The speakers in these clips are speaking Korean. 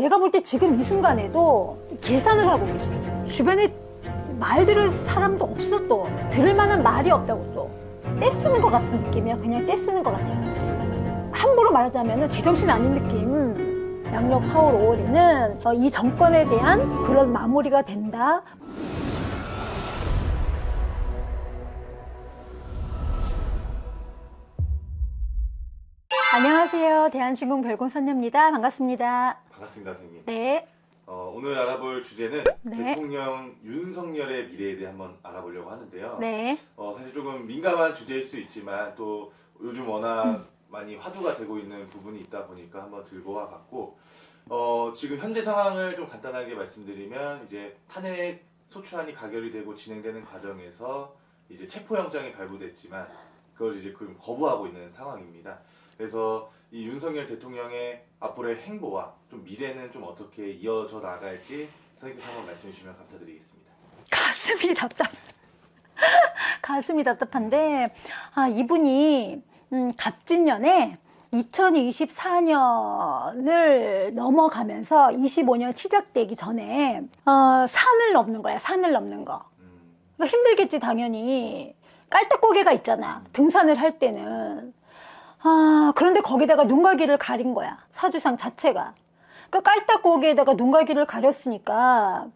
내가 볼 때 지금 이 순간에도 계산을 하고 계셔. 주변에 말 들을 사람도 없어 또. 들을 만한 말이 없다고 또. 떼쓰는 것 같은 느낌이야. 그냥 떼쓰는 것 같은 느낌. 함부로 말하자면 제정신 아닌 느낌. 양력 4월, 5월에는 이 정권에 대한 그런 마무리가 된다. 안녕하세요. 대한신공 별공선녀입니다. 반갑습니다. 반갑습니다, 선생님. 네. 어, 오늘 알아볼 주제는 네. 대통령 윤석열의 미래에 대해 한번 알아보려고 하는데요. 네. 어, 사실 조금 민감한 주제일 수 있지만 또 요즘 워낙 음. 많이 화두가 되고 있는 부분이 있다 보니까 한번 들고 와봤고 어, 지금 현재 상황을 좀 간단하게 말씀드리면 이제 탄핵 소추안이 가결이 되고 진행되는 과정에서 이제 체포영장이 발부됐지만 그걸 이제 그 거부하고 있는 상황입니다. 그래서 이 윤석열 대통령의 앞으로의 행보와 좀 미래는 좀 어떻게 이어져 나갈지 선생님께서 한번 말씀해 주시면 감사드리겠습니다. 가슴이 답답. 가슴이 답답한데 아 이분이 음, 갑진년에 2024년을 넘어가면서 25년 시작되기 전에 어, 산을 넘는 거야. 산을 넘는 거. 음, 그러니까 힘들겠지 당연히. 깔딱고개가 있잖아. 등산을 할 때는. 아 그런데 거기다가 눈가기를 가린 거야. 사주상 자체가. 그러니까 깔딱고개에다가 눈가기를 가렸으니까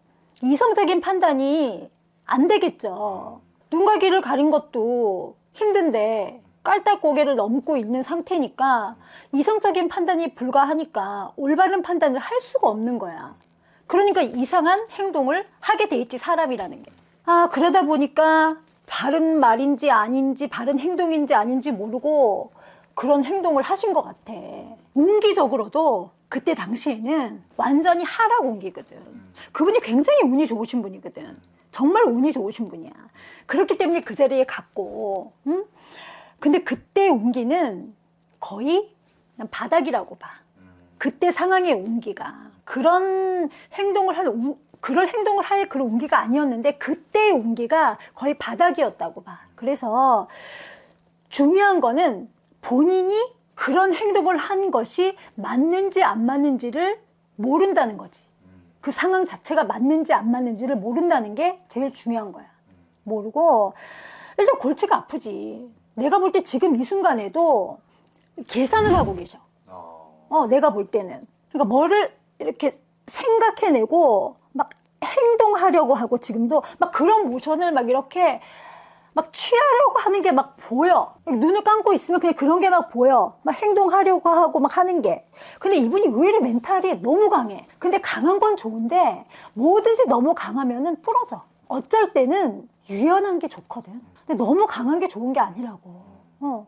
이성적인 판단이 안 되겠죠. 눈가기를 가린 것도 힘든데 깔딱 고개를 넘고 있는 상태니까 이성적인 판단이 불가하니까 올바른 판단을 할 수가 없는 거야. 그러니까 이상한 행동을 하게 돼 있지 사람이라는 게. 아 그러다 보니까 바른 말인지 아닌지 바른 행동인지 아닌지 모르고 그런 행동을 하신 것 같아. 운기적으로도 그때 당시에는 완전히 하락 운기거든. 그분이 굉장히 운이 좋으신 분이거든. 정말 운이 좋으신 분이야. 그렇기 때문에 그 자리에 갔고, 응? 근데 그때 운기는 거의 난 바닥이라고 봐. 음, 그때 상황의 운기가 그런 행동을 할 운- 그럴 행동을 할 그런 운기가 아니었는데 그때의 운기가 거의 바닥이었다고 봐. 그래서 중요한 거는 본인이 그런 행동을 한 것이 맞는지 안 맞는지를 모른다는 거지. 음, 그 상황 자체가 맞는지 안 맞는지를 모른다는 게 제일 중요한 거야. 모르고 일단 골치가 아프지. 내가 볼 때 지금 이 순간에도 계산을 하고 계셔. 어, 어, 내가 볼 때는. 그러니까 뭐를 이렇게 생각해내고 막 행동하려고 하고 지금도 막 그런 모션을 막 이렇게 막 취하려고 하는 게 막 보여. 눈을 감고 있으면 그냥 그런 게 막 보여. 막 행동하려고 하고 막 하는 게. 근데 이분이 의외로 멘탈이 너무 강해. 근데 강한 건 좋은데 뭐든지 너무 강하면은 부러져. 어쩔 때는 유연한 게 좋거든. 근데 너무 강한 게 좋은 게 아니라고. 어.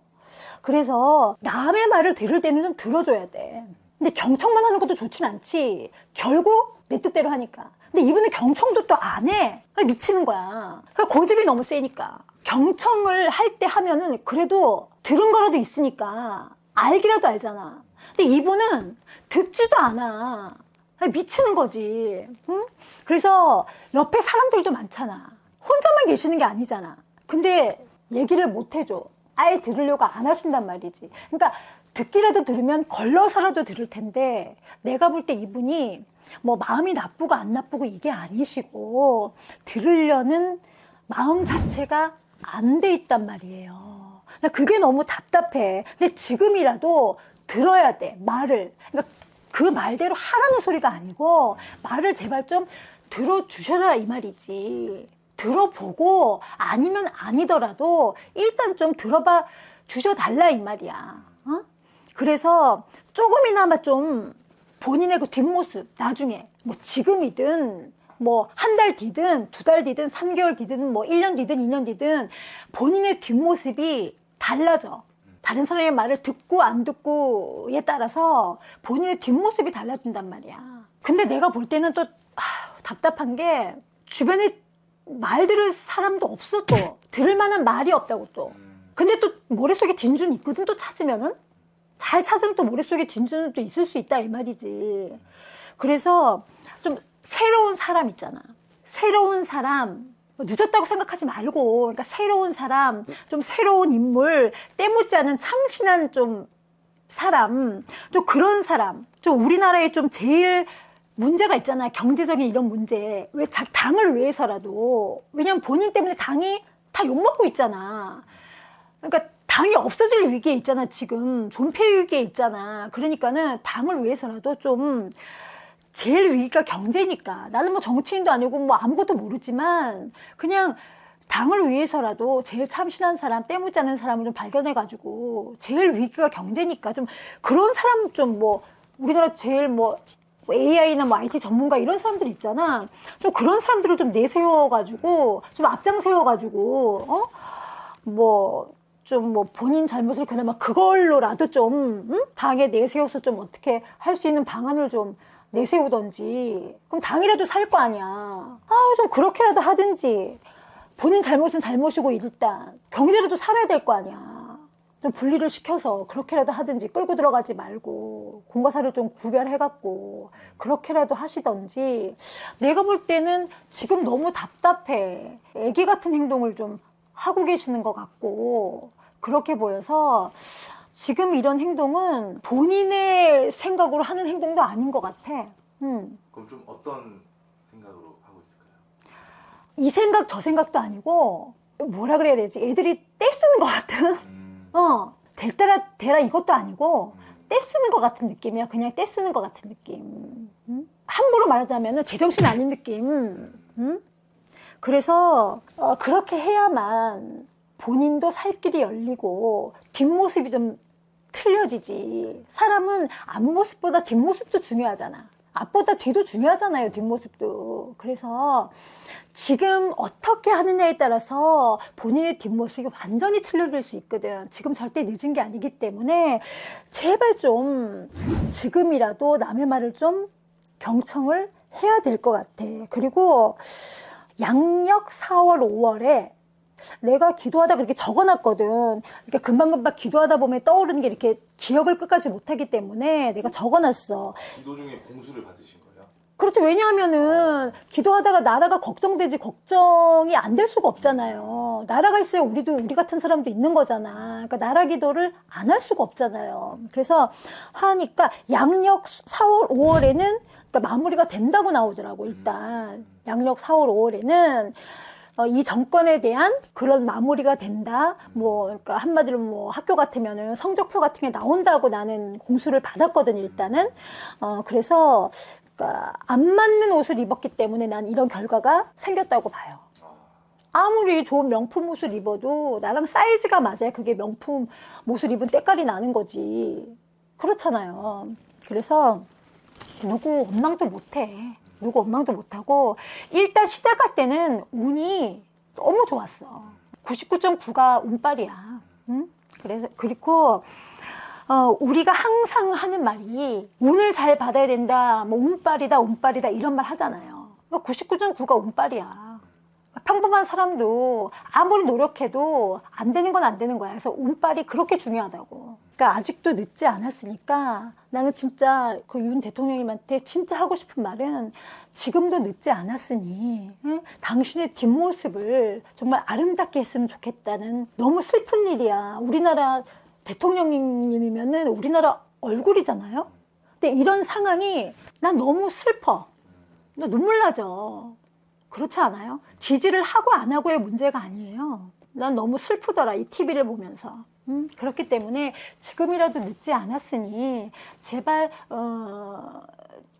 그래서 남의 말을 들을 때는 좀 들어줘야 돼. 근데 경청만 하는 것도 좋진 않지. 결국 내 뜻대로 하니까. 근데 이분은 경청도 또 안 해. 미치는 거야. 고집이 너무 세니까. 경청을 할 때 하면은 그래도 들은 거라도 있으니까 알기라도 알잖아. 근데 이분은 듣지도 않아. 미치는 거지. 응? 그래서 옆에 사람들도 많잖아. 혼자만 계시는 게 아니잖아. 근데 얘기를 못 해줘. 아예 들으려고 안 하신단 말이지. 그러니까 듣기라도 들으면 걸러서라도 들을 텐데 내가 볼 때 이분이 뭐 마음이 나쁘고 안 나쁘고 이게 아니시고 들으려는 마음 자체가 안 돼 있단 말이에요. 나 그게 너무 답답해. 근데 지금이라도 들어야 돼. 말을. 그러니까 그 말대로 하라는 소리가 아니고 말을 제발 좀 들어주셔라 이 말이지. 들어보고 아니면 아니더라도 일단 좀 들어봐 주셔달라 이 말이야. 어? 그래서 조금이나마 좀 본인의 그 뒷모습 나중에 뭐 지금이든 뭐 한 달 뒤든 두 달 뒤든 삼개월 뒤든 뭐 1년 뒤든 2년 뒤든 본인의 뒷모습이 달라져. 다른 사람의 말을 듣고 안 듣고에 따라서 본인의 뒷모습이 달라진단 말이야. 근데 내가 볼 때는 또 아, 답답한 게 주변에 말 들을 사람도 없어 또 들을 만한 말이 없다고 또. 음, 근데 또 머릿속에 진주는 있거든 또 찾으면은 잘 찾으면 또 머릿속에 진주는 또 있을 수 있다 이 말이지 그래서 좀 새로운 사람 있잖아 새로운 사람 뭐 늦었다고 생각하지 말고 그러니까 새로운 사람 좀 새로운 인물 때묻지 않은 참신한 좀 사람 좀 그런 사람 좀 우리나라에 좀 제일 문제가 있잖아요. 경제적인 이런 문제. 왜 자, 당을 위해서라도. 왜냐면 본인 때문에 당이 다 욕먹고 있잖아. 그러니까 당이 없어질 위기에 있잖아, 지금. 존폐 위기에 있잖아. 그러니까는 당을 위해서라도 좀 제일 위기가 경제니까. 나는 뭐 정치인도 아니고 뭐 아무것도 모르지만 그냥 당을 위해서라도 제일 참신한 사람, 때묻지 않은 사람을 좀 발견해가지고 제일 위기가 경제니까 좀 그런 사람 좀 뭐 우리나라 제일 뭐 AI나 뭐 IT 전문가 이런 사람들 있잖아. 좀 그런 사람들을 좀 내세워가지고 좀 앞장 세워가지고 어? 뭐 좀 뭐 본인 잘못을 그나마 그걸로라도 좀 응? 당에 내세워서 좀 어떻게 할 수 있는 방안을 좀 내세우던지 그럼 당이라도 살 거 아니야. 아우 좀 그렇게라도 하든지 본인 잘못은 잘못이고 일단 경제라도 살아야 될 거 아니야. 좀 분리를 시켜서 그렇게라도 하든지 끌고 들어가지 말고 공과사를 좀 구별해갖고 그렇게라도 하시던지 내가 볼 때는 지금 너무 답답해. 애기 같은 행동을 좀 하고 계시는 것 같고 그렇게 보여서 지금 이런 행동은 본인의 생각으로 하는 행동도 아닌 것 같아. 음. 그럼 좀 어떤 생각으로 하고 있을까요? 이 생각 저 생각도 아니고 뭐라 그래야 되지? 애들이 떼쓰는 것 같은. 음, 어. 될 때라 되라 이것도 아니고 음, 떼쓰는 것 같은 느낌이야. 그냥 떼쓰는 것 같은 느낌. 음? 함부로 말하자면 제정신 아닌 느낌. 음? 그래서 어, 그렇게 해야만 본인도 살 길이 열리고 뒷모습이 좀 틀려지지. 사람은 앞모습보다 뒷모습도 중요하잖아. 앞보다 뒤도 중요하잖아요, 뒷모습도. 그래서 지금 어떻게 하느냐에 따라서 본인의 뒷모습이 완전히 틀려질 수 있거든. 지금 절대 늦은 게 아니기 때문에 제발 좀 지금이라도 남의 말을 좀 경청을 해야 될 것 같아. 그리고 양력 4월, 5월에 내가 기도하다 그렇게 적어놨거든. 그러니까 금방금방 기도하다 보면 떠오르는 게 이렇게 기억을 끝까지 못하기 때문에 내가 적어놨어. 기도 중에 공수를 받으신 거예요? 그렇죠. 왜냐하면은 기도하다가 나라가 걱정되지 걱정이 안 될 수가 없잖아요. 나라가 있어야 우리도 우리 같은 사람도 있는 거잖아. 그러니까 나라 기도를 안 할 수가 없잖아요. 그래서 하니까 양력 4월, 5월에는 그러니까 마무리가 된다고 나오더라고. 일단 양력 4월, 5월에는 어, 이 정권에 대한 그런 마무리가 된다. 뭐, 그러니까 한마디로 뭐 학교 같으면은 성적표 같은 게 나온다고 나는 공수를 받았거든, 일단은. 어, 그래서, 그러니까 안 맞는 옷을 입었기 때문에 난 이런 결과가 생겼다고 봐요. 아, 아무리 좋은 명품 옷을 입어도 나랑 사이즈가 맞아야 그게 명품 옷을 입은 때깔이 나는 거지. 그렇잖아요. 그래서 누구 원망도 못해. 누구 원망도 못하고 일단 시작할 때는 운이 너무 좋았어. 99.9가 운빨이야. 응? 그래서 그리고 어, 우리가 항상 하는 말이 운을 잘 받아야 된다, 뭐 운빨이다, 운빨이다 이런 말 하잖아요. 99.9가 운빨이야. 평범한 사람도 아무리 노력해도 안 되는 건 안 되는 거야. 그래서 운빨이 그렇게 중요하다고. 그러니까 아직도 늦지 않았으니까 나는 진짜 그 윤 대통령님한테 진짜 하고 싶은 말은 지금도 늦지 않았으니 응? 당신의 뒷모습을 정말 아름답게 했으면 좋겠다는 너무 슬픈 일이야. 우리나라 대통령님이면은 우리나라 얼굴이잖아요. 근데 이런 상황이 난 너무 슬퍼. 나 눈물 나죠. 그렇지 않아요? 지지를 하고 안 하고의 문제가 아니에요. 난 너무 슬프더라, 이 TV를 보면서. 음, 그렇기 때문에 지금이라도 늦지 않았으니 제발 어,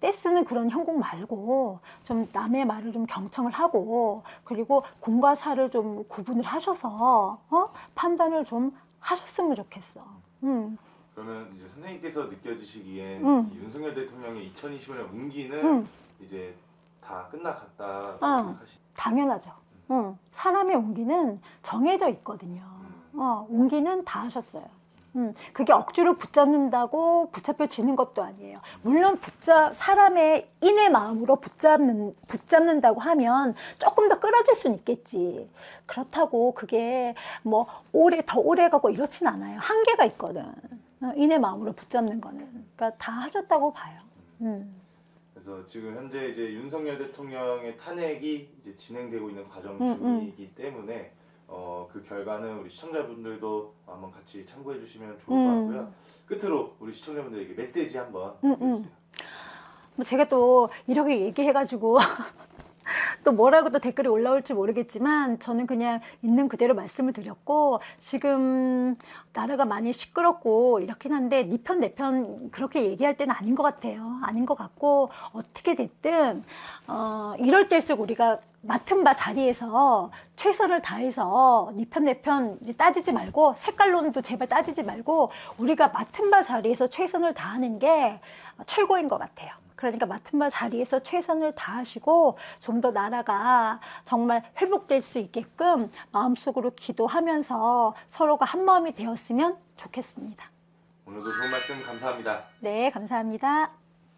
떼쓰는 그런 형국 말고 좀 남의 말을 좀 경청을 하고 그리고 공과 사를 좀 구분을 하셔서 어? 판단을 좀 하셨으면 좋겠어. 음, 그러면 이제 선생님께서 느껴지시기엔 음. 이 윤석열 대통령의 2020년 운기는 음. 이제 다 끝나갔다 어. 생각하시. 당연하죠. 음, 사람의 온기는 정해져 있거든요. 음. 어, 온기는 다 하셨어요. 음, 그게 억지로 붙잡는다고 붙잡혀지는 것도 아니에요. 물론 붙잡 사람의 인의 마음으로 붙잡는 붙잡는다고 하면 조금 더 끌어질 수는 있겠지. 그렇다고 그게 뭐 오래 더 오래 가고 이렇진 않아요. 한계가 있거든. 어, 인의 마음으로 붙잡는 거는. 그러니까 다 하셨다고 봐요. 음. 그래서 지금 현재 이제 윤석열 대통령의 탄핵이 이제 진행되고 있는 과정 음, 중이기 때문에 어, 그 결과는 우리 시청자분들도 한번 같이 참고해 주시면 좋을 것 음. 같고요. 끝으로 우리 시청자분들에게 메시지 한번 음, 해주세요. 뭐 제가 또 이렇게 얘기해가지고 또 뭐라고 또 댓글이 올라올지 모르겠지만 저는 그냥 있는 그대로 말씀을 드렸고 지금 나라가 많이 시끄럽고 이렇긴 한데 네편내편 그렇게 얘기할 때는 아닌 것 같아요. 아닌 것 같고 어떻게 됐든 어, 이럴 때일수록 우리가 맡은 바 자리에서 최선을 다해서 네편내편 따지지 말고 색깔론도 제발 따지지 말고 우리가 맡은 바 자리에서 최선을 다하는 게 최고인 것 같아요. 그러니까 맡은 바 자리에서 최선을 다하시고 좀 더 나라가 정말 회복될 수 있게끔 마음속으로 기도하면서 서로가 한 마음이 되었으면 좋겠습니다. 오늘도 좋은 말씀 감사합니다. 네, 감사합니다.